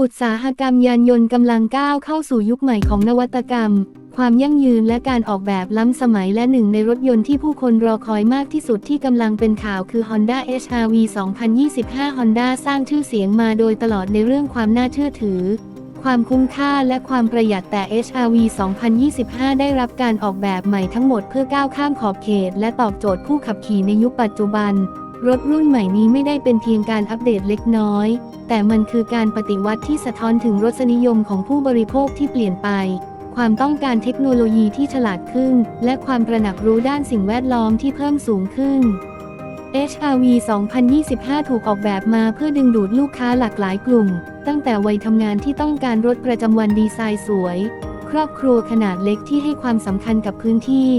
อุตสาหกรรมยานยนต์กำลังก้าวเข้าสู่ยุคใหม่ของนวัตกรรม ความยั่งยืนและการออกแบบล้ำสมัยและหนึ่งในรถยนต์ที่ผู้คนรอคอยมากที่สุดที่กำลังเป็นข่าวคือ Honda HR-V 2025 Honda สร้างชื่อเสียงมาโดยตลอดในเรื่องความน่าเชื่อถือ ความคุ้มค่าและความประหยัดแต่ HR-V 2025 ได้รับการออกแบบใหม่ทั้งหมดเพื่อก้าวข้ามขอบเขต และตอบโจทย์ผู้ขับขี่ในยุคปัจจุบัน รถรุ่นใหม่นี้ไม่ได้เป็นเพียงการอัปเดตเล็กน้อย แต่มันคือการปฏิวัติที่สะท้อนถึงรสนิยมของผู้บริโภคที่เปลี่ยนไป ความต้องการเทคโนโลยีที่ฉลาดขึ้น และความตระหนักรู้ด้านสิ่งแวดล้อมที่เพิ่มสูงขึ้น HRV 2025 ถูกออกแบบมาเพื่อดึงดูดลูกค้าหลากหลายกลุ่ม ตั้งแต่วัยทำงานที่ต้องการรถประจำวันดีไซน์สวย ครอบครัวขนาดเล็กที่ให้ความสำคัญกับพื้นที่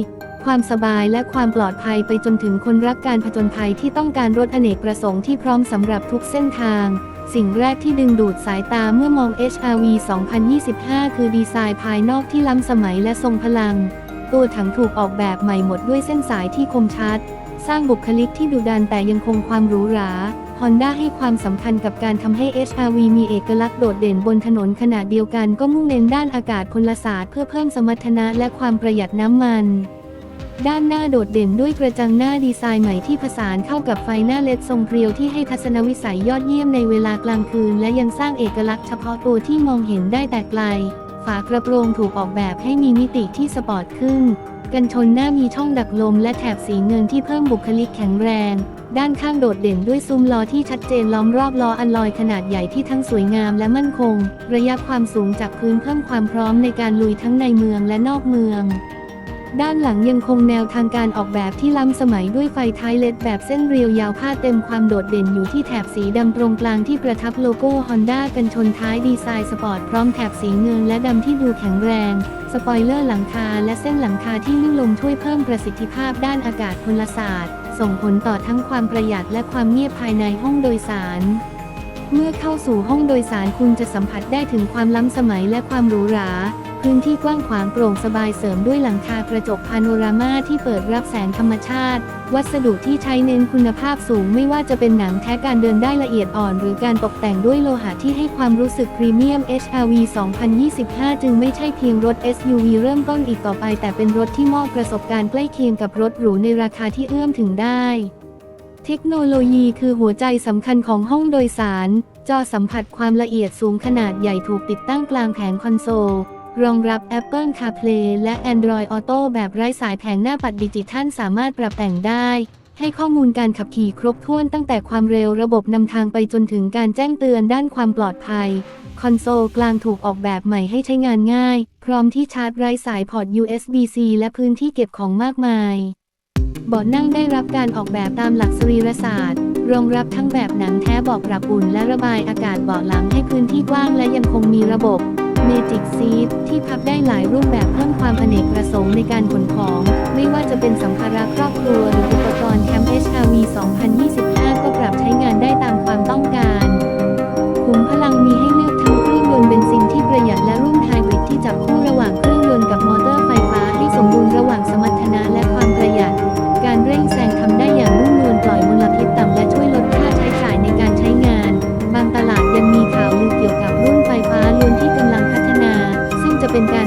ความสบายและความปลอดภัยไปจนถึงคนรักการผจญภัยที่ต้องการรถอเนกประสงค์ที่พร้อมสำหรับทุกเส้นทาง สิ่งแรกที่ดึงดูดสายตาเมื่อมอง HRV 2025 คือดีไซน์ภายนอกที่ล้ำสมัยและทรงพลัง ตัวถังถูกออกแบบใหม่หมดด้วยเส้นสายที่คมชัด สร้างบุคลิกที่ดุดันแต่ยังคงความหรูหรา Honda ให้ความสำคัญกับการทำให้ HRV มีเอกลักษณ์โดดเด่นบนถนนขณะเดียวกันก็มุ่งเน้นด้านอากาศพลศาสตร์เพื่อเพิ่มสมรรถนะและความประหยัดน้ำมัน ด้านหน้าโดดเด่นด้วยกระจังหน้าดีไซน์ใหม่ที่ผสานเข้ากับไฟหน้าเลดทรงเพรียวที่ให้ทัศนวิสัยยอดเยี่ยมในเวลากลางคืน และยังสร้างเอกลักษณ์เฉพาะตัวที่มองเห็นได้แต่ไกล ฝากระโปรงถูกออกแบบให้มีมิติที่สปอร์ตขึ้น กันชนหน้ามีช่องดักลมและแถบสีเงินที่เพิ่มบุคลิกแข็งแรง ด้านข้างโดดเด่นด้วยซุ้มล้อที่ชัดเจนล้อมรอบล้ออันลอยขนาดใหญ่ที่ทั้งสวยงามและมั่นคง ระยะความสูงจากพื้นเพิ่มความพร้อมในการลุยทั้งในเมืองและนอกเมือง ด้านหลังยังคงแนวทางการออกแบบที่ล้ำสมัยด้วยไฟท้ายเลดแบบเส้นเรียวยาวผ้าเต็มความโดดเด่นอยู่ที่แถบสีดำตรงกลางที่ประทับโลโก้ Honda กันชนท้ายดีไซน์สปอร์ตพร้อมแถบสีเงินและดำที่ดูแข็งแรง สปอยเลอร์หลังคาและเส้นหลังคาที่ลื่นลมช่วยเพิ่มประสิทธิภาพด้านอากาศพลศาสตร์ ส่งผลต่อทั้งความประหยัดและความเงียบภายในห้องโดยสารเมื่อเข้าสู่ห้องโดยสารคุณจะสัมผัสได้ถึงความล้ำสมัยและความหรูหรา พื้นที่กว้างขวางโปร่งสบายเสริมด้วยหลังคากระจกพาโนรามาที่เปิดรับแสงธรรมชาติ วัสดุที่ใช้เน้นคุณภาพสูงไม่ว่าจะเป็นหนังแท้การเดินได้ละเอียดอ่อน หรือการตกแต่งด้วยโลหะที่ให้ความรู้สึกพรีเมียม HRV 2025 จึงไม่ใช่เพียงรถ SUV เริ่มต้นอีกต่อไป แต่เป็นรถที่มอบประสบการณ์ใกล้เคียงกับรถหรูในราคาที่เอื้อมถึงได้เทคโนโลยีคือหัวใจสำคัญของห้องโดยสาร จอสัมผัสความละเอียดสูงขนาดใหญ่ถูกติดตั้งกลางแผงคอนโซล รองรับ Apple CarPlay และ Android Auto แบบไร้สายแผงหน้าปัดดิจิทัลสามารถปรับแต่งได้ ให้ข้อมูลการขับขี่ครบถ้วนตั้งแต่ความเร็วระบบนำทางไปจนถึงการแจ้งเตือนด้านความปลอดภัย คอนโซลกลางถูกออกแบบใหม่ให้ใช้งานง่าย พร้อมที่ชาร์จไร้สายพอร์ต USB-C และพื้นที่เก็บของมากมายเบาะนั่งได้รับการออกแบบตามหลักสรีรศาสตร์ รองรับทั้งแบบหนังแท้เบอกปรับอุ่นและระบายอากาศเบาะหลังให้พื้นที่กว้างและยังคงมีระบบ Magic Seat ที่พับได้หลายรูปแบบเพิ่มความอเนกประสงค์ในการขนของ ไม่ว่าจะเป็นสัมภาระครอบครัวหรืออุปกรณ์แคม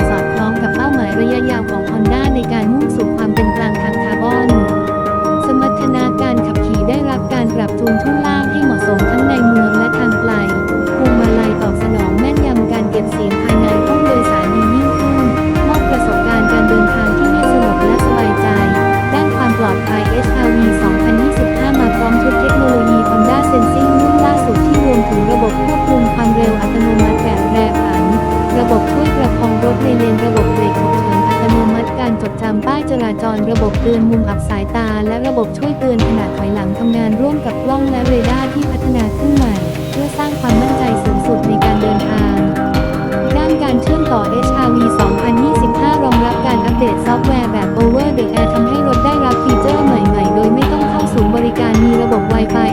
สอดคล้องกับเป้าหมายระยะยาวของ Honda ในการมุ่ง ตือนมุมอับสายตา และระบบช่วยเตือนขณะถอยหลังทำงานร่วมกับกล้องและเรดาร์ที่พัฒนาขึ้นใหม่ เพื่อสร้างความมั่นใจสูงสุดในการเดินทาง ด้านการเชื่อมต่อ HRV 2025 รองรับการอัปเดตซอฟต์แวร์แบบ Over the Air ทำให้รถได้รับฟีเจอร์ใหม่ๆ โดยไม่ต้องเข้าศูนย์บริการมีระบบ Wi-Fi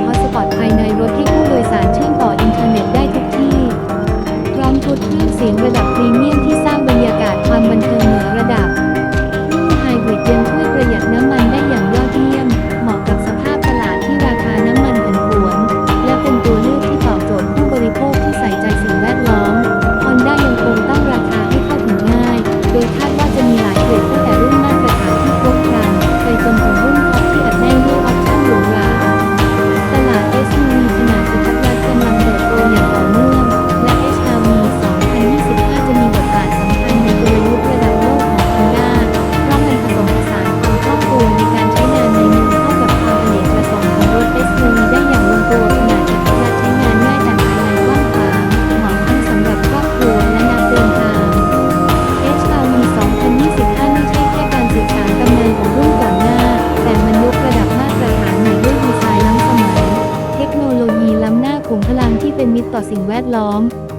สิ่ง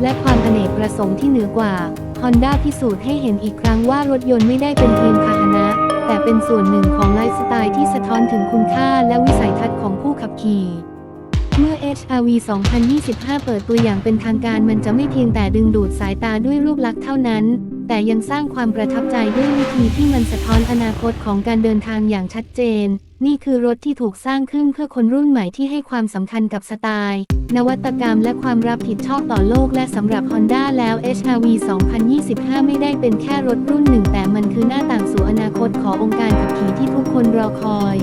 และความอเนกประสงค์ที่เหนือกว่า Honda พิสูจน์ให้เห็นอีกครั้งว่ารถยนต์ไม่ได้เป็นเพียงพาหนะ แต่เป็นส่วนหนึ่งของไลฟ์สไตล์ที่สะท้อนถึงคุณค่าและวิสัยทัศน์ของผู้ขับขี่ เมื่อ HRV 2025 เปิดตัวอย่างเป็นทางการมันจะไม่เพียงแต่ดึงดูดสายตาด้วยรูปลักษณ์เท่านั้น แต่ยังสร้างความประทับใจด้วยวิธีที่มันสะท้อนอนาคตของการเดินทางอย่างชัดเจน นี่คือรถที่ถูกสร้างขึ้นเพื่อคนรุ่นใหม่ที่ให้ความสำคัญกับสไตล์ นวัตกรรมและความรับผิดชอบต่อโลกและสำหรับ Honda แล้ว HRV 2025 ไม่ได้เป็นแค่รถรุ่นหนึ่ง แต่มันคือหน้าต่างสู่อนาคตขององค์การขับขี่ที่ทุกคนรอคอย